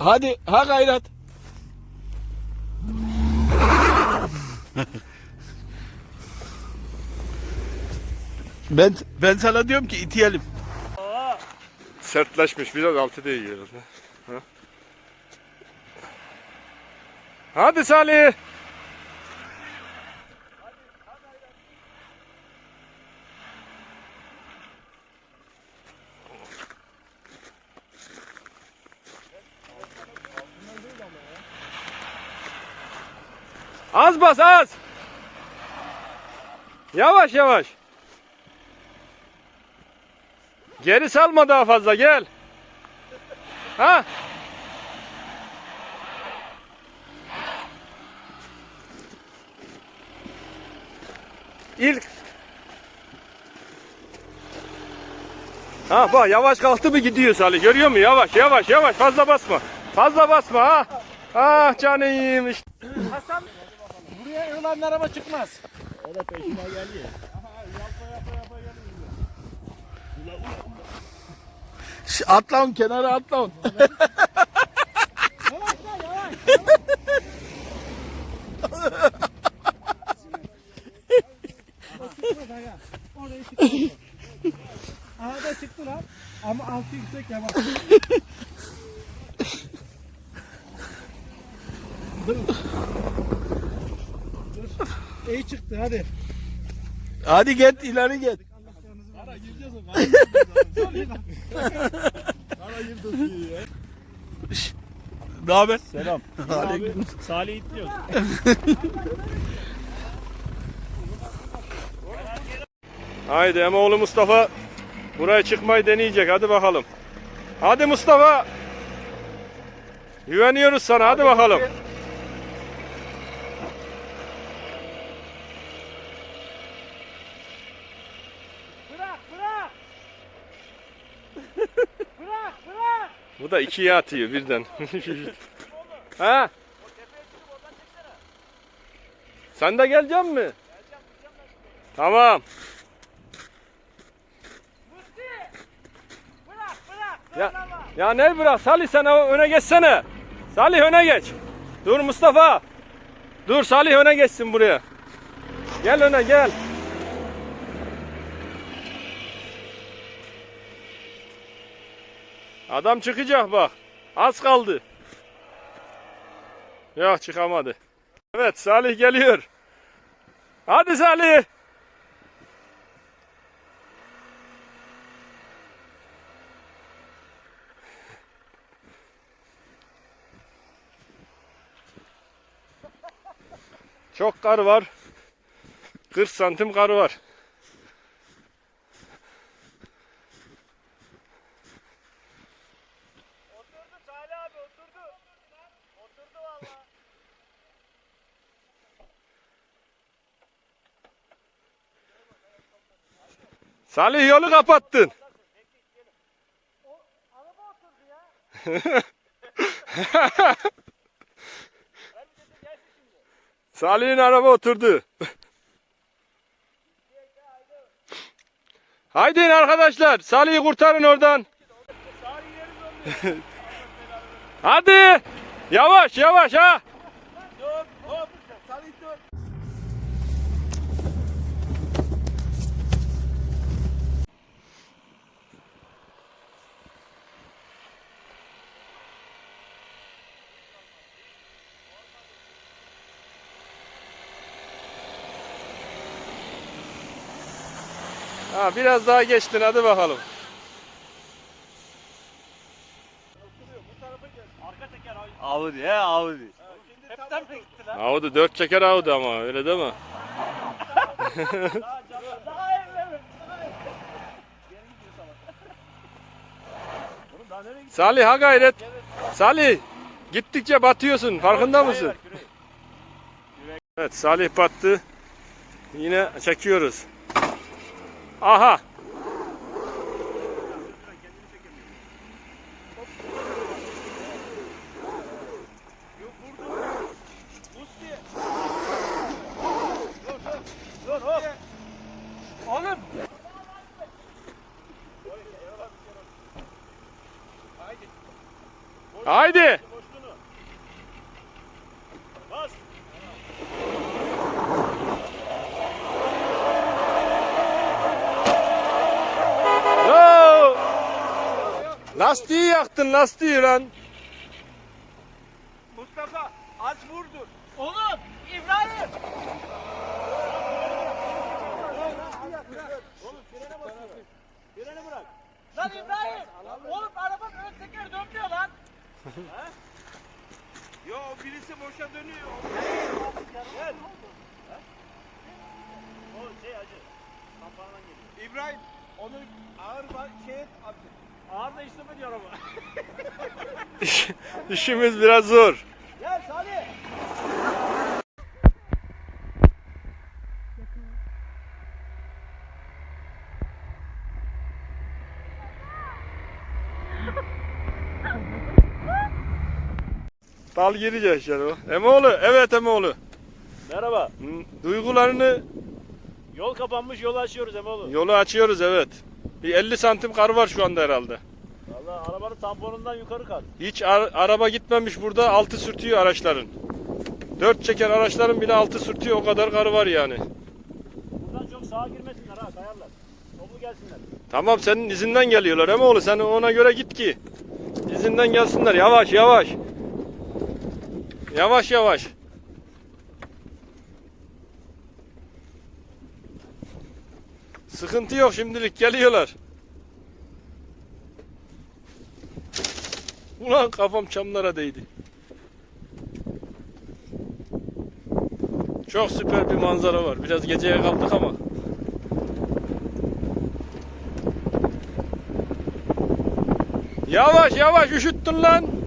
Hadi ha gayret. ben ben sana diyorum ki iteyelim. Sertleşmiş biraz altı herhalde. Ha? Hadi Salih. Az bas az. Yavaş yavaş. Geri salma daha fazla gel. Ha? İlk Ha bak yavaş kalktı mı gidiyor Salih görüyor musun? Yavaş yavaş yavaş fazla basma. Fazla basma ha. Ah canım işte. Buraya yılan araba çıkmaz. Şş, Atla on kenara atla on. Oraya çıktı. Aha da çıktı lan. Ama altı yüksek ya bak. Dur. Dur. İyi çıktı hadi. Hadi git ileri git. Ara gireceğiz o. Ara gireceğiz ya. Ne haber? Selam. Aleyküm. Salih itliyoruz. Haydi Emoğlu Mustafa buraya çıkmayı deneyecek. Hadi bakalım. Hadi Mustafa. Güveniyoruz sana. Hadi bakalım. Bırak Bu da ikiye atıyor birden. ha? Sen de gelecek mi? Tamam. Bırak bırak. Ya, ya ne bırak Salih sen öne geçsene. Salih öne geç. Dur Mustafa. Dur Salih öne geçsin buraya. Gel öne gel. Adam çıkacak bak. Az kaldı. Yok çıkamadı. Evet Salih geliyor. Hadi Salih. Çok kar var. 40 santim kar var. Oturdu Salih abi oturdu. Oturdu valla. Salih yolu kapattın. Salih'in araba oturdu. Haydi arkadaşlar. Salih'i kurtarın oradan. Hadi. Yavaş yavaş ha. Ha, biraz daha geçtin hadi bakalım. Arka teker ay. Audi he Audi. Hepten mi gitti lan? Audi dört çeker Audi ama öyle değil mi? Daha evlerim. Salih ha gayret. Salih gittikçe batıyorsun farkında mısın? Evet Salih battı. Yine çekiyoruz. Aha. Oğlum. Haydi. Lastiği yaktın lastiği lan. Mustafa az vurdur. Oğlum İbrahim. Bırak. Lan İbrahim. Oğlum arabanın ön tekeri dönmüyor lan. Yo birisi boşa dönüyor. Gel. O şey acı. Kampanadan geliyor. İbrahim onu ağır şey et abi. Ağır da işleme diyor araba. İşimiz biraz zor. Gel Salih. Dal girecek yani o. Emoğlu, evet Emoğlu. Merhaba. Duygularını Yol kapanmış yolu açıyoruz Emoğlu. yolu açıyoruz evet. Bir 50 santim kar var şu anda herhalde. Valla arabanın tamponundan yukarı kat. Hiç ar- araba gitmemiş burada altı sürtüyor araçların. Dört çeker araçların bile altı sürtüyor o kadar karı var yani. Buradan çok sağa girmesinler ha kayarlar. Toplu gelsinler. Tamam senin izinden geliyorlar Emoğlu sen ona göre git ki. İzinden gelsinler yavaş yavaş. Yavaş yavaş. Sıkıntı yok şimdilik geliyorlar. Ulan kafam çamlara değdi. Çok süper bir manzara var. Biraz geceye kaldık ama. Yavaş yavaş üşüttün lan.